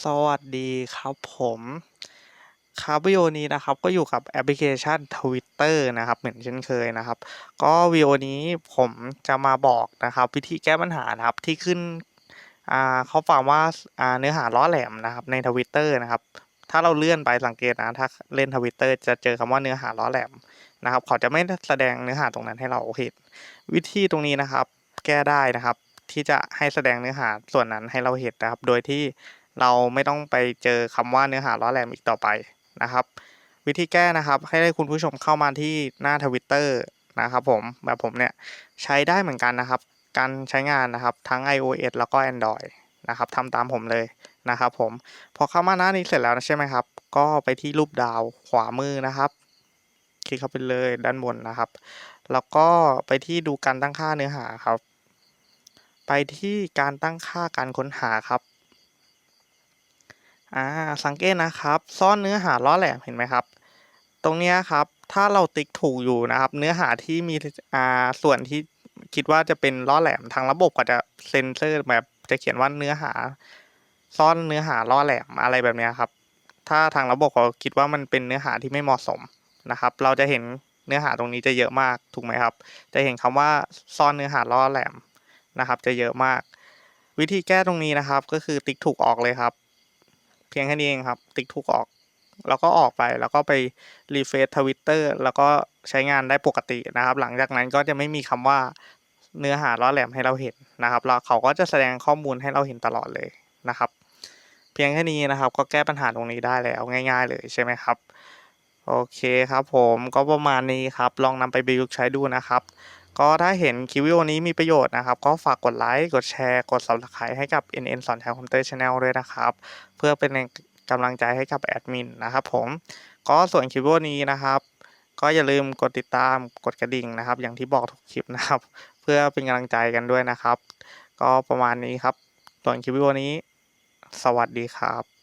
สวัสดีครับผมครับวิดีโอนี้นะครับก็อยู่กับแอปพลิเคชัน Twitter นะครับ เหมือนเช่นเคยนะครับ ก็วิดีโอนี้ผมจะมาบอกนะครับ วิธีแก้ปัญหานะครับที่ขึ้นอ่าเขาฝากว่าอ่าเนื้อหาล้อแหลมนะครับใน Twitter นะครับ ถ้าเราเลื่อนไปสังเกตนะถ้าเล่น Twitter จะเจอคำว่าเนื้อหาล้อแหลมนะครับ เขาจะไม่แสดงเนื้อหาตรงนั้นให้เราเห็นวิธีตรงนี้นะครับ แก้ได้นะครับที่จะให้แสดงเนื้อหาส่วนนั้นให้เราเห็นนะครับ โดยที่ เราไม่ต้องไปเจอคำว่าเนื้อหาล้อแหลมอีกต่อไปนะครับ วิธีแก้นะครับ ให้ได้คุณผู้ชมเข้ามาที่หน้าทวิตเตอร์นะครับผมแบบผมเนี่ยใช้ได้เหมือนกันนะครับ การใช้งานนะครับทั้ง iOS แล้วก็ Android นะครับทำตามผมเลยนะครับผมพอเข้ามาหน้านี้เสร็จแล้วใช่ไหมครับ ก็ไปที่รูปดาวขวามือนะครับ คลิกเข้าไปเลยด้านบนนะครับ แล้วก็ไปที่ดูการตั้งค่าเนื้อหาครับ ไปที่การตั้งค่าการค้นหาครับ อ่าสังเกตนะครับ ซ่อนเนื้อหาล้อแหลมเห็นไหมครับ ตรงนี้ครับถ้าเราติ๊กถูกอยู่นะครับ เนื้อหาที่มีอ่าส่วนที่คิดว่าจะเป็นล้อแหลมทางระบบก็จะเซ็นเซอร์แบบจะเขียนว่าเนื้อหา ซ่อนเนื้อหาล้อแหลมอะไรแบบนี้ครับ ถ้าทางระบบเขาคิดว่ามันเป็นเนื้อหาที่ไม่เหมาะสมนะครับ เราจะเห็นเนื้อหาตรงนี้จะเยอะมากถูกไหมครับ จะเห็นคำว่าซ่อนเนื้อหาล้อแหลมนะครับ จะเยอะมาก วิธีแก้ตรงนี้นะครับ ก็คือติ๊กถูกออกเลยครับ เพียงแค่นี้เองครับ ติ๊กถูกออก แล้วก็ออกไปแล้วก็ไปรีเฟซทวิตเตอร์แล้วก็ใช้งานได้ปกตินะครับ หลังจากนั้นก็จะไม่มีคำว่าเนื้อหาล้อแหลมให้เราเห็นนะครับแล้วเขาก็จะแสดงข้อมูลให้เราเห็นตลอดเลยนะครับ เพียงแค่นี้นะครับ ก็แก้ปัญหาตรงนี้ได้แล้วง่าย ๆ เลยใช่ไหมครับ โอเคครับผมก็ประมาณนี้ครับ ลองนำไปประยุกต์ใช้ดูนะครับ ก็ถ้าเห็นคลิปวิดีโอนี้มีประโยชน์นะครับ ก็ฝากกดไลค์ กดแชร์ กด subscribe ให้กับ NN สอนแทนคอมพิวเตอร์ชาแนลด้วยนะครับ เพื่อเป็นกำลังใจให้กับแอดมินนะครับผม ก็ส่วนคลิปวิดีโอนี้นะครับ ก็อย่าลืมกดติดตาม กดกระดิ่งนะครับ อย่างที่บอกทุกคลิปนะครับ เพื่อเป็นกำลังใจกันด้วยนะครับ ก็ประมาณนี้ครับ ส่วนคลิปวิดีโอนี้ สวัสดีครับ